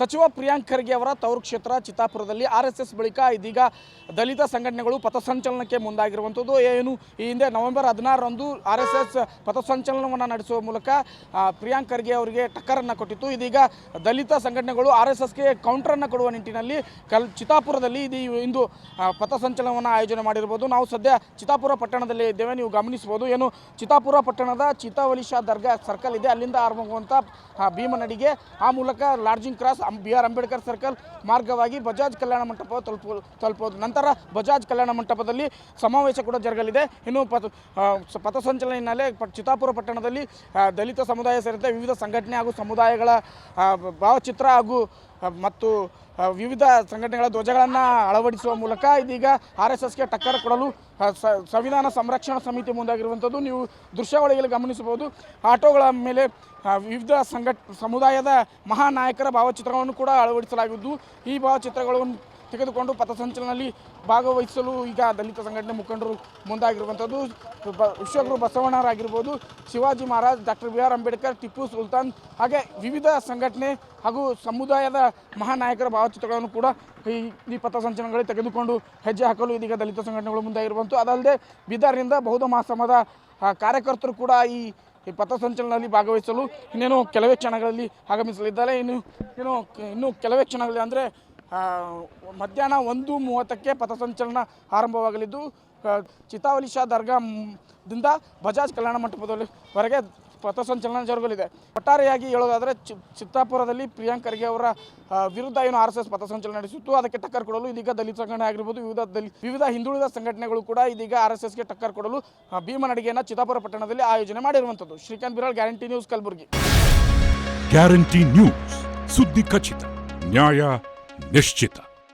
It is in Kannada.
ಸಚಿವ ಪ್ರಿಯಾಂಕ್ ಖರ್ಗೆ ಅವರ ತವರು ಕ್ಷೇತ್ರ ಚಿತ್ತಾಪುರದಲ್ಲಿ ಆರ್ ಎಸ್ ಬಳಿಕ ಇದೀಗ ದಲಿತ ಸಂಘಟನೆಗಳು ಪಥಸಂಚಲನಕ್ಕೆ ಮುಂದಾಗಿರುವಂಥದ್ದು. ಏನು, ಈ ಹಿಂದೆ ನವೆಂಬರ್ ಹದಿನಾರರಂದು ಆರ್ ಎಸ್ ಎಸ್ ಪಥಸಂಚಲನವನ್ನು ನಡೆಸುವ ಮೂಲಕ ಪ್ರಿಯಾಂಕ್ ಖರ್ಗೆ ಅವರಿಗೆ ಟಕ್ಕರನ್ನು ಕೊಟ್ಟಿತ್ತು. ಇದೀಗ ದಲಿತ ಸಂಘಟನೆಗಳು ಆರ್ ಎಸ್ ಎಸ್ಗೆ ಕೌಂಟರನ್ನು ಕೊಡುವ ನಿಟ್ಟಿನಲ್ಲಿ ಕಲ್, ಚಿತ್ತಾಪುರದಲ್ಲಿ ಇದು ಇಂದು ಪಥಸಂಚಲನವನ್ನು ಆಯೋಜನೆ ಮಾಡಿರ್ಬೋದು. ನಾವು ಸದ್ಯ ಚಿತ್ತಾಪುರ ಪಟ್ಟಣದಲ್ಲಿ ಇದ್ದೇವೆ, ನೀವು ಗಮನಿಸ್ಬೋದು ಏನು, ಚಿತ್ತಾಪುರ ಪಟ್ಟಣದ ಚಿತಾವಲಿಶಾ ದರ್ಗಾ ಸರ್ಕಲ್ ಇದೆ. ಅಲ್ಲಿಂದ ಆರಂಭವಾಗುವಂಥ ಭೀಮನಡಿಗೆ, ಆ ಮೂಲಕ lodging cross B R Ambedkar circle ಮಾರ್ಗವಾಗಿ ಬಜಾಜ್ ಕಲ್ಯಾಣ ಮಂಟಪ ತಲುಪ ತಲುಪೋದು. ನಂತರ ಬಜಾಜ್ ಕಲ್ಯಾಣ ಮಂಟಪದಲ್ಲಿ ಸಮಾವೇಶ ಕೂಡ ಜರುಗಲಿದೆ. ಇನ್ನು ಪಥ ಪಥಸಂಚಲನ ಹಿನ್ನೆಲೆ ಚಿತ್ತಾಪುರ ಪಟ್ಟಣದಲ್ಲಿ ದಲಿತ ಸಮುದಾಯ ಸೇರಿದಂತೆ ವಿವಿಧ ಸಂಘಟನೆ ಹಾಗೂ ಸಮುದಾಯಗಳ ಭಾವಚಿತ್ರ ಹಾಗೂ ಮತ್ತು ವಿವಿಧ ಸಂಘಟನೆಗಳ ಧ್ವಜಗಳನ್ನು ಅಳವಡಿಸುವ ಮೂಲಕ ಇದೀಗ ಆರ್ ಎಸ್ ಎಸ್ಗೆ ಟಕ್ಕರ್ ಕೊಡಲು ಸಂವಿಧಾನ ಸಂರಕ್ಷಣಾ ಸಮಿತಿ ಮುಂದಾಗಿರುವಂಥದ್ದು ನೀವು ದೃಶ್ಯಾವಳಿಯಲ್ಲಿ ಗಮನಿಸಬಹುದು. ಆಟೋಗಳ ಮೇಲೆ ವಿವಿಧ ಸಂಘ ಸಮುದಾಯದ ಮಹಾನಾಯಕರ ಭಾವಚಿತ್ರಗಳನ್ನು ಕೂಡ ಅಳವಡಿಸಲಾಗಿದ್ದು, ಈ ಭಾವಚಿತ್ರಗಳನ್ನು ತೆಗೆದುಕೊಂಡು ಪಥಸಂಚಲನದಲ್ಲಿ ಭಾಗವಹಿಸಲು ಈಗ ದಲಿತ ಸಂಘಟನೆ ಮುಖಂಡರು ಮುಂದಾಗಿರುವಂಥದ್ದು. ವಿಶ್ವಗುರು ಬಸವಣ್ಣರಾಗಿರ್ಬೋದು, Shivaji Maharaj, doctor B R Ambedkar, Tipu Sultan ಹಾಗೆ ವಿವಿಧ ಸಂಘಟನೆ ಹಾಗೂ ಸಮುದಾಯದ ಮಹಾನಾಯಕರ ಭಾವಚಿತ್ರಗಳನ್ನು ಕೂಡ ಈ ಈ ಪಥಸಂಚಲನಗಳಲ್ಲಿ ತೆಗೆದುಕೊಂಡು ಹೆಜ್ಜೆ ಹಾಕಲು ಇದೀಗ ದಲಿತ ಸಂಘಟನೆಗಳು ಮುಂದಾಗಿರುವಂಥ ಅದಲ್ಲದೆ ಬೀದರ್ನಿಂದ ಬೌದ್ಧ ಮಹಾಸಮದ ಕಾರ್ಯಕರ್ತರು ಕೂಡ ಈ ಈ ಪಥಸಂಚಲನದಲ್ಲಿ ಭಾಗವಹಿಸಲು ಇನ್ನೇನು ಕೆಲವೇ ಕ್ಷಣಗಳಲ್ಲಿ ಆಗಮಿಸಲಿದ್ದಾರೆ. ಇನ್ನು ಇನ್ನು ಇನ್ನು ಕೆಲವೇ ಕ್ಷಣಗಳಲ್ಲಿ ಅಂದರೆ ಮಧ್ಯಾಹ್ನ ಒಂದು ಮೂವತ್ತಕ್ಕೆ ಪಥಸಂಚಲನ ಆರಂಭವಾಗಲಿದ್ದು ಚಿತಾವಲಿ ಶಾ ದರ್ಗಾ ಮ್, ದಿಂದ ಬಜಾಜ್ ಕಲ್ಯಾಣ ಮಂಟಪದಲ್ಲಿ ವರೆಗೆ ಪಥಸಂಚಲನ ಜರುಗಲಿದೆ. ಒಟ್ಟಾರೆಯಾಗಿ ಹೇಳೋದಾದರೆ ಚಿತ್ತಾಪುರದಲ್ಲಿ ಪ್ರಿಯಾಂಕ್ ಖರ್ಗೆ ಅವರ ವಿರುದ್ಧ ಏನು ಆರ್ ಎಸ್ ಎಸ್ ಪಥಸಂಚಲನ ನಡೆಸಿತ್ತು ಅದಕ್ಕೆ ಟಕ್ಕರ್ ಕೊಡಲು ಇದೀಗ ದಲಿತ ಸಂಘಟನೆ ಆಗಿರ್ಬೋದು ವಿವಿಧ ದಲಿ ವಿವಿಧ ಹಿಂದುಳಿದ ಸಂಘಟನೆಗಳು ಕೂಡ ಇದೀಗ ಆರ್ ಎಸ್ ಎಸ್ಗೆ ಟಕ್ಕರ್ ಕೊಡಲು ಭೀಮನಡಿಗೆಯನ್ನು ಚಿತ್ತಾಪುರ ಪಟ್ಟಣದಲ್ಲಿ ಆಯೋಜನೆ ಮಾಡಿರುವಂಥದ್ದು. Srikanth Biral guarantee news Kalaburagi. Guarantee news ಸುದ್ದಿ ಖಚಿತ ನ್ಯಾಯ निश्चित